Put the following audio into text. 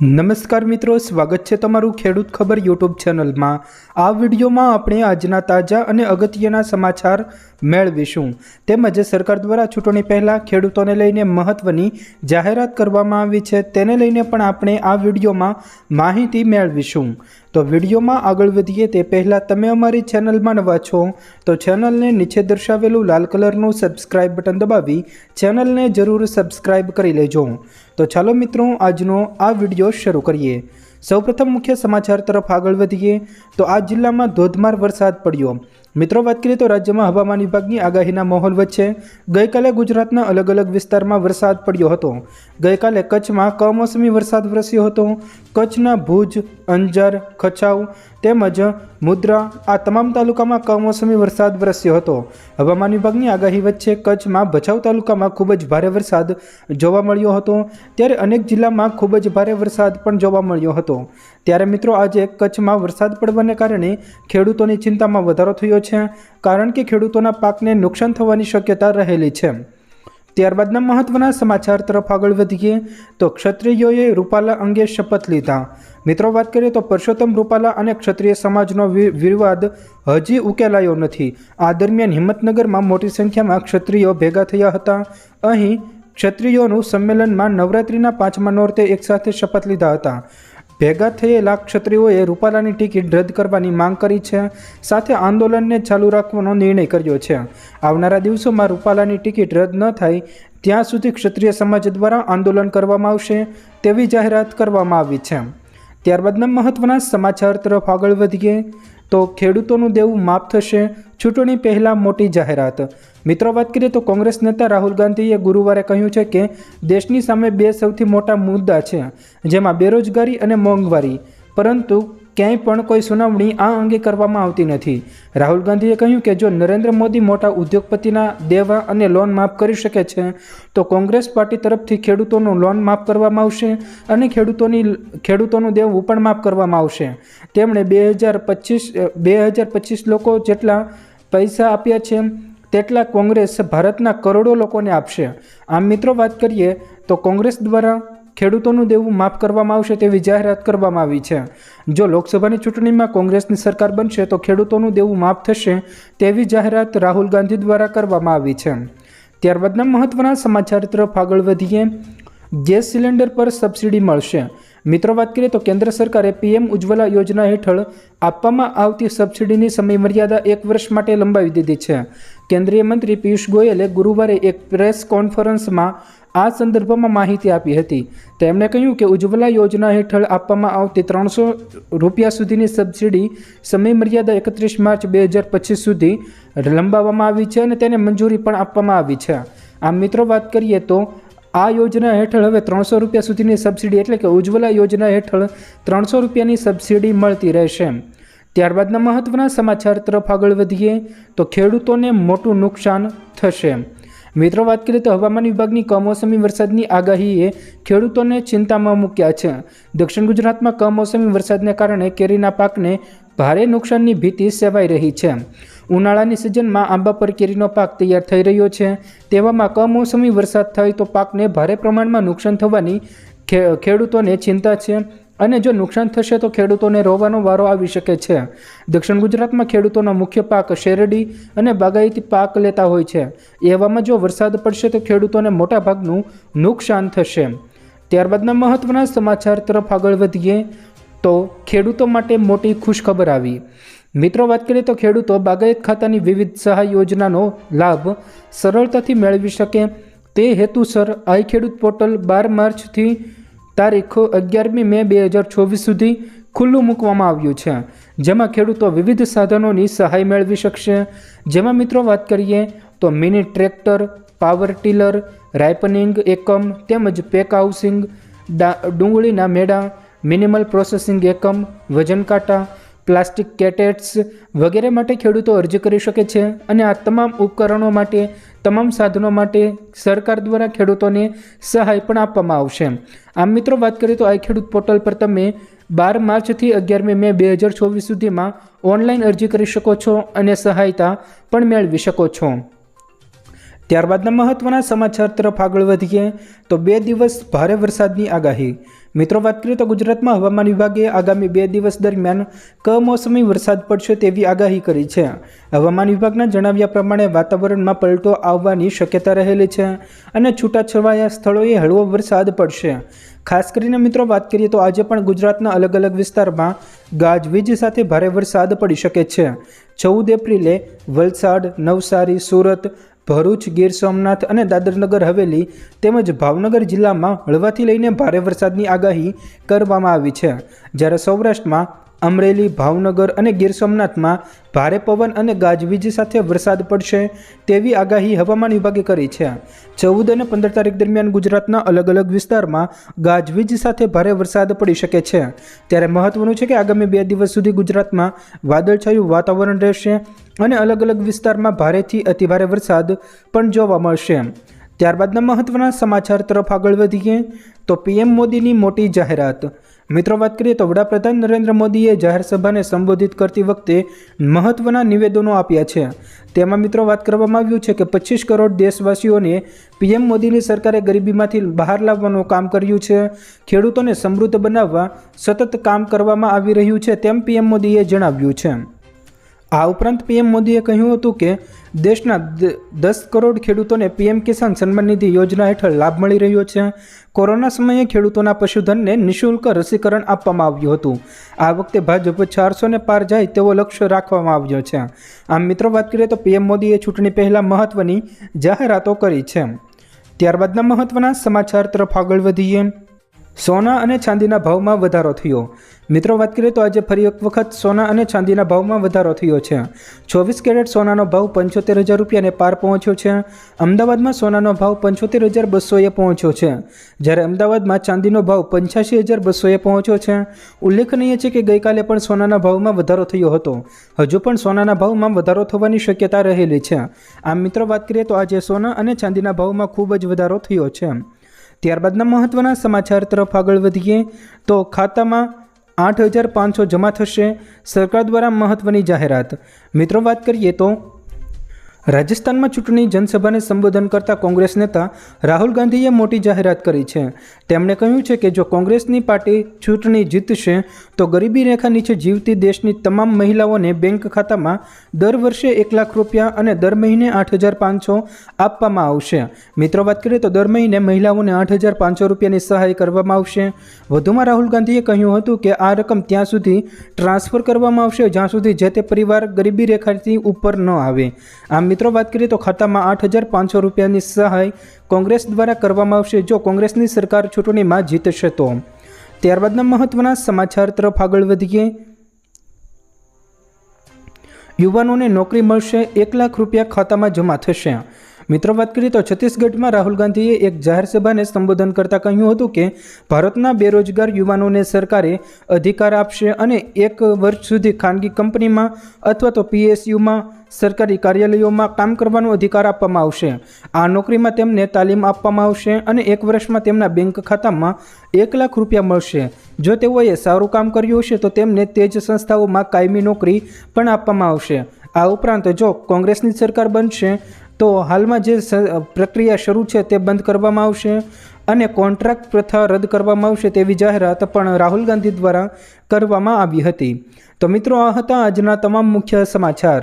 નમસ્કાર મિત્રો, સ્વાગત છે તમારું ખેડૂત ખબર યુટ્યુબ ચેનલમાં. આ વિડીયોમાં આપણે આજના તાજા અને અગત્યના સમાચાર મેળવીશું. તેમજ સરકાર દ્વારા ચૂંટણી પહેલાં ખેડૂતોને લઈને મહત્ત્વની જાહેરાત કરવામાં આવી છે, તેને લઈને પણ આપણે આ વિડીયોમાં માહિતી મેળવીશું. તો વિડીયોમાં આગળ વધીએ તે પહેલાં તમે અમારી ચેનલમાં નવા છો, તો ચેનલને નીચે દર્શાવેલું લાલ કલરનું સબસ્ક્રાઇબ બટન દબાવી ચેનલને જરૂર સબસ્ક્રાઇબ કરી લેજો. તો ચાલો મિત્રો, આજનો આ વીડિયો શરૂ કરીએ. સૌપ્રથમ મુખ્ય સમાચાર તરફ આગળ વધીએ. તો આ જિલ્લામાં ધોધમાર વરસાદ પડ્યો. મિત્રો, વાત કરીએ તો રાજ્યમાં હવામાન વિભાગની આગાહીના માહોલ વચ્ચે ગઈકાલે ગુજરાતના અલગ અલગ વિસ્તારમાં વરસાદ પડ્યો હતો. ગઈકાલે કચ્છમાં કમોસમી વરસાદ વરસ્યો હતો. કચ્છના ભુજ, અંજાર ખચાવ તેમજ મુદ્રા આ તમામ તાલુકામાં કમોસમી વરસાદ વરસ્યો હતો. હવામાન વિભાગની આગાહી વચ્ચે કચ્છમાં ભચાઉ તાલુકામાં ખૂબ જ ભારે વરસાદ જોવા મળ્યો હતો. ત્યારે અનેક જિલ્લામાં ખૂબ જ ભારે વરસાદ પણ જોવા મળ્યો હતો. ત્યારે મિત્રો આજે કચ્છમાં વરસાદ પડવાને કારણે ખેડૂતોની ચિંતામાં વધારો થયો છે, કારણ કે ખેડૂતોના પાકને નુકસાન થવાની શક્યતા રહેલી છે. ત્યારબાદના મહત્વના સમાચાર તરફ આગળ વધીએ, તો ક્ષત્રિયોએ રૂપાલા અંગે શપથ લીધા. મિત્રો વાત કરીએ તો પરસોત્તમ રૂપાલા અને ક્ષત્રિય સમાજનો વિવાદ હજી ઉકેલાયો નથી. આ દરમિયાન હિંમતનગરમાં મોટી સંખ્યામાં ક્ષત્રિયો ભેગા થયા હતા. અહીં ક્ષત્રિયોનું સંમેલનમાં નવરાત્રિના પાંચમા નોરતે એકસાથે શપથ લીધા હતા. ભેગા થયેલા ક્ષત્રિયોએ રૂપાલાની ટિકિટ રદ કરવાની માંગ કરી છે, સાથે આંદોલનને ચાલુ રાખવાનો નિર્ણય કર્યો છે. આવનારા દિવસોમાં રૂપાલાની ટિકિટ રદ ન થાય, ત્યાં સુધી ક્ષત્રિય સમાજ દ્વારા આંદોલન કરવામાં આવશે તેવી જાહેરાત કરવામાં આવી છે. ત્યારબાદના મહત્વના સમાચાર તરફ આગળ વધીએ, તો ખેડૂતોનું દેવું માફ થશે, ચૂંટણી પહેલાં મોટી જાહેરાત મિત્રો, વાત કરીએ તો કોંગ્રેસ નેતા રાહુલ ગાંધીએ ગુરુવારે કહ્યું છે કે દેશની સામે બે સૌથી મોટા મુદ્દા છે, જેમાં બેરોજગારી અને મોંઘવારી. પરંતુ ક્યાંય પણ કોઈ સુનાવણી આ અંગે કરવામાં આવતી નથી. રાહુલ ગાંધીએ કહ્યું કે જો નરેન્દ્ર મોદી મોટા ઉદ્યોગપતિના દેવા અને લોન માફ કરી શકે છે, તો કોંગ્રેસ પાર્ટી તરફથી ખેડૂતોનું લોન માફ કરવામાં આવશે અને ખેડૂતોની ખેડૂતોનું દેવું પણ માફ કરવામાં આવશે. તેમણે બે હજાર પચીસ, બે હજાર પચીસ લોકો જેટલા પૈસા આપ્યા છે તેટલા કોંગ્રેસ ભારતના કરોડો લોકોને આપશે. આમ મિત્રો વાત કરીએ તો કોંગ્રેસ દ્વારા ખેડૂતોનું દેવું માફ કરવામાં આવશે તેવી જાહેરાત કરવામાં આવી છે. જો લોકસભાની ચૂંટણીમાં કોંગ્રેસની સરકાર બનશે તો ખેડૂતોનું દેવું માફ થશે તેવી જાહેરાત રાહુલ ગાંધી દ્વારા કરવામાં આવી છે. ત્યારબાદના મહત્વના સમાચાર તરફ આગળ વધીએ. ગેસ સિલિન્ડર પર સબસિડી મળશે. મિત્રો, વાત કરીએ તો કેન્દ્ર સરકારે પીએમ ઉજ્જવલા યોજના હેઠળ આપવામાં આવતી સબસિડીની સમયમર્યાદા એક વર્ષ માટે લંબાવી દીધી છે. કેન્દ્રીય મંત્રી પિયુષ ગોયલે ગુરુવારે એક પ્રેસ કોન્ફરન્સમાં આ સંદર્ભમાં માહિતી આપી હતી. તેમણે કહ્યું કે ઉજ્જવલા યોજના હેઠળ આપવામાં આવતી ત્રણસો રૂપિયા સુધીની સબસિડી સમયમર્યાદા એકત્રીસ માર્ચ બે હજાર પચીસ સુધી લંબાવવામાં આવી છે અને તેને મંજૂરી પણ આપવામાં આવી છે. આમ મિત્રો, વાત કરીએ તો આ યોજના હેઠળ હવે ત્રણસો રૂપિયા સુધીની સબસિડી એટલે કે ઉજ્જવલા યોજના હેઠળ ત્રણસો રૂપિયાની સબસિડી મળતી રહેશે. ત્યારબાદના મહત્વના સમાચાર તરફ આગળ વધીએ તો ખેડૂતોને મોટું નુકસાન થશે. મિત્રો, વાત કરીએ તો હવામાન વિભાગની કમોસમી વરસાદની આગાહીએ ખેડૂતોને ચિંતામાં મૂક્યા છે. દક્ષિણ ગુજરાતમાં કમોસમી વરસાદને કારણે કેરીના પાકને ભારે નુકસાનની ભીતિ સેવાઈ રહી છે. ઉનાળાની સિઝનમાં આંબા પર કેરીનો પાક તૈયાર થઈ રહ્યો છે. તેવામાં કમોસમી વરસાદ થાય તો પાકને ભારે પ્રમાણમાં નુકસાન થવાની ખેડૂતોને ચિંતા છે અને જો નુકસાન થશે તો ખેડૂતોને રોવાનો વારો આવી શકે છે. દક્ષિણ ગુજરાતમાં ખેડૂતોનો મુખ્ય પાક શેરડી અને બાગાયતી પાક લેતા હોય છે. એવામાં જો વરસાદ પડશે તો ખેડૂતોને મોટાભાગનું નુકસાન થશે. ત્યારબાદના મહત્ત્વના સમાચાર તરફ આગળ વધીએ. તો ખેડૂતો માટે મોટી ખુશખબર આવી. મિત્રો, વાત કરીએ તો ખેડૂતો બાગાયત ખાતાની વિવિધ સહાય યોજનાનો લાભ સરળતાથી મેળવી શકે. તે હેતુસર આઈ ખેડૂત પોર્ટલ બાર માર્ચથી તારીખ અગિયારમી મે બે હજાર ચોવીસ સુધી ખુલ્લું મૂકવામાં આવ્યું છે, જેમાં ખેડૂતો વિવિધ સાધનોની સહાય મેળવી શકશે. જેમાં મિત્રો, વાત કરીએ તો mini tractor, power tiller ripening એકમ તેમજ પેક હાઉસિંગ ડુંગળીના મેળા મિનિમલ પ્રોસેસિંગ એકમ, વજન કાંટા, પ્લાસ્ટિક કેટેટ્સ વગેરે માટે ખેડૂતો અરજી કરી શકે છે અને આ તમામ ઉપકરણો માટે, તમામ સાધનો માટે સરકાર દ્વારા ખેડૂતોને સહાય પણ આપવામાં આવશે. આમ મિત્રો, વાત કરીએ તો આ ખેડૂત પોર્ટલ પર તમે બાર માર્ચથી અગિયારમી મે બે હજાર ચોવીસ સુધીમાં ઓનલાઈન અરજી કરી શકો છો અને સહાયતા પણ મેળવી શકો છો. ત્યારબાદના મહત્ત્વના સમાચાર તરફ આગળ વધીએ, તો બે દિવસ ભારે વરસાદની આગાહી. મિત્રો, વાત કરીએ તો ગુજરાતમાં હવામાન વિભાગે આગામી બે દિવસ દરમિયાન કમોસમી વરસાદ પડશે તેવી આગાહી કરી છે. હવામાન વિભાગના જણાવ્યા પ્રમાણે વાતાવરણમાં પલટો આવવાની શક્યતા રહેલી છે અને છૂટાછવાયા સ્થળોએ હળવો વરસાદ પડશે. ખાસ કરીને મિત્રો, વાત કરીએ તો આજે પણ ગુજરાતના અલગ અલગ વિસ્તારમાં ગાજવીજ સાથે ભારે વરસાદ પડી શકે છે. ચૌદ એપ્રિલે વલસાડ, નવસારી, સુરત ભરૂચ, ગીર સોમનાથ અને દાદરનગર હવેલી તેમજ ભાવનગર જિલ્લામાં હળવાથી લઈને ભારે વરસાદની આગાહી કરવામાં આવી છે. જ્યારે સૌરાષ્ટ્રમાં અમરેલી, ભાવનગર અને ગીર સોમનાથમાં ભારે પવન અને ગાજવીજ સાથે વરસાદ પડશે તેવી આગાહી હવામાન વિભાગે કરી છે. ચૌદ અને પંદર તારીખ દરમિયાન ગુજરાતના અલગ અલગ વિસ્તારમાં ગાજવીજ સાથે ભારે વરસાદ પડી શકે છે. ત્યારે મહત્વનું છે કે આગામી બે દિવસ સુધી ગુજરાતમાં વાદળછાયું વાતાવરણ રહેશે અને અલગ અલગ વિસ્તારમાં ભારેથી અતિભારે વરસાદ પણ જોવા મળશે. ત્યારબાદના મહત્વના સમાચાર તરફ આગળ વધીએ તો પીએમ મોદીની મોટી જાહેરાત. મિત્રો, વાત કરીએ તો વડાપ્રધાન નરેન્દ્ર મોદીએ જાહેરસભાને સંબોધિત કરતી વખતે મહત્વના નિવેદનો આપ્યા છે. તેમાં મિત્રો, વાત કરવામાં આવ્યું છે કે પચીસ કરોડ દેશવાસીઓને પીએમ મોદીની સરકારે ગરીબીમાંથી બહાર લાવવાનું કામ કર્યું છે. ખેડૂતોને સમૃદ્ધ બનાવવા સતત કામ કરવામાં આવી રહ્યું છે તેમ પીએમ મોદીએ જણાવ્યું છે. આ ઉપરાંત પીએમ મોદીએ કહ્યું હતું કે દેશના દસ કરોડ ખેડૂતોને પીએમ કિસાન સન્માન નિધિ યોજના હેઠળ લાભ મળી રહ્યો છે. કોરોના સમયે ખેડૂતોના પશુધનને નિઃશુલ્ક રસીકરણ આપવામાં આવ્યું હતું. આ વખતે ભાજપ ચારસોને પાર જાય તેવો લક્ષ્ય રાખવામાં આવ્યો છે. આમ મિત્રો, વાત કરીએ તો પીએમ મોદીએ ચૂંટણી પહેલાં મહત્ત્વની જાહેરાતો કરી છે. ત્યારબાદના મહત્ત્વના સમાચાર તરફ આગળ વધીએ. સોના અને ચાંદીના ભાવમાં વધારો થયો. મિત્રો, વાત કરીએ તો આજે ફરી એક વખત સોના અને ચાંદીના ભાવમાં વધારો થયો છે. ચોવીસ કેરેટ સોનાનો ભાવ પંચોતેર હજાર રૂપિયાને પાર પહોંચ્યો છે. અમદાવાદમાં સોનાનો ભાવ પંચોતેર હજાર બસોએ પહોંચ્યો છે. જ્યારે અમદાવાદમાં ચાંદીનો ભાવ પંચ્યાસી હજાર બસોએ પહોંચ્યો છે. ઉલ્લેખનીય છે કે ગઈકાલે પણ સોનાના ભાવમાં વધારો થયો હતો. હજુ પણ સોનાના ભાવમાં વધારો થવાની શક્યતા રહેલી છે. આમ મિત્રો, વાત કરીએ તો આજે સોના અને ચાંદીના ભાવમાં ખૂબ જ વધારો થયો છે. ત્યારબાદના મહત્ત્વના સમાચાર તરફ આગળ વધીએ, તો ખાતામાં આઠ હજાર પાંચસો જમા થશે સરકાર દ્વારા મહત્ત્વની જાહેરાત. મિત્રો, વાત કરીએ તો રાજસ્થાનમાં ચૂંટણી જનસભાને સંબોધન કરતા કોંગ્રેસ નેતા રાહુલ ગાંધીએ મોટી જાહેરાત કરી છે. તેમણે કહ્યું છે કે જો કોંગ્રેસની પાર્ટી ચૂંટણી જીતશે, તો ગરીબી રેખા નીચે જીવતી દેશની તમામ મહિલાઓને બેંક ખાતામાં દર વર્ષે એક લાખ રૂપિયા અને દર મહિને આઠ હજાર પાંચસો આપવામાં આવશે. મિત્રો, વાત કરીએ તો દર મહિને મહિલાઓને આઠ હજાર પાંચસો રૂપિયાની સહાય કરવામાં આવશે. વધુમાં રાહુલ ગાંધીએ કહ્યું હતું કે આ રકમ ત્યાં સુધી ટ્રાન્સફર કરવામાં આવશે, જ્યાં સુધી જે તે પરિવાર ગરીબી રેખાથી ઉપર ન આવે. આમ મિત્રો, વાત કરીએ તો ખાતામાં આઠ હજાર પાંચસો રૂપિયાની સહાય કોંગ્રેસ દ્વારા કરવામાં આવશે, જો કોંગ્રેસની સરકાર ચૂંટણીમાં જીતશે તો. ત્યારબાદના મહત્વના સમાચાર તરફ આગળ વધીએ. યુવાનોને નોકરી મળશે, એક લાખ રૂપિયા ખાતામાં જમા થશે. મિત્રો, વાત કરીએ તો છત્તીસગઢમાં રાહુલ ગાંધીએ એક જાહેર સભાને સંબોધન કરતાં કહ્યું હતું કે, ભારતના બેરોજગાર યુવાનોને સરકારે અધિકાર આપશે અને એક વર્ષ સુધી ખાનગી કંપનીમાં અથવા તો પીએસયુમાં સરકારી કાર્યાલયોમાં કામ કરવાનો અધિકાર આપવામાં આવશે. આ નોકરીમાં તેમને તાલીમ આપવામાં આવશે અને એક વર્ષમાં તેમના બેંક ખાતામાં એક લાખ રૂપિયા મળશે. જો તેઓએ સારું કામ કર્યું હશે, તો તેમને તે જ સંસ્થાઓમાં કાયમી નોકરી પણ આપવામાં આવશે. આ ઉપરાંત જો કોંગ્રેસની સરકાર બનશે તો હાલમાં જે પ્રક્રિયા શરૂ છે તે બંધ કરવામાં આવશે અને કોન્ટ્રાક્ટ પ્રથા રદ કરવામાં આવશે તેવી જાહેરાત પણ રાહુલ ગાંધી દ્વારા કરવામાં આવી હતી. તો મિત્રો, આ હતા આજના તમામ મુખ્ય સમાચાર.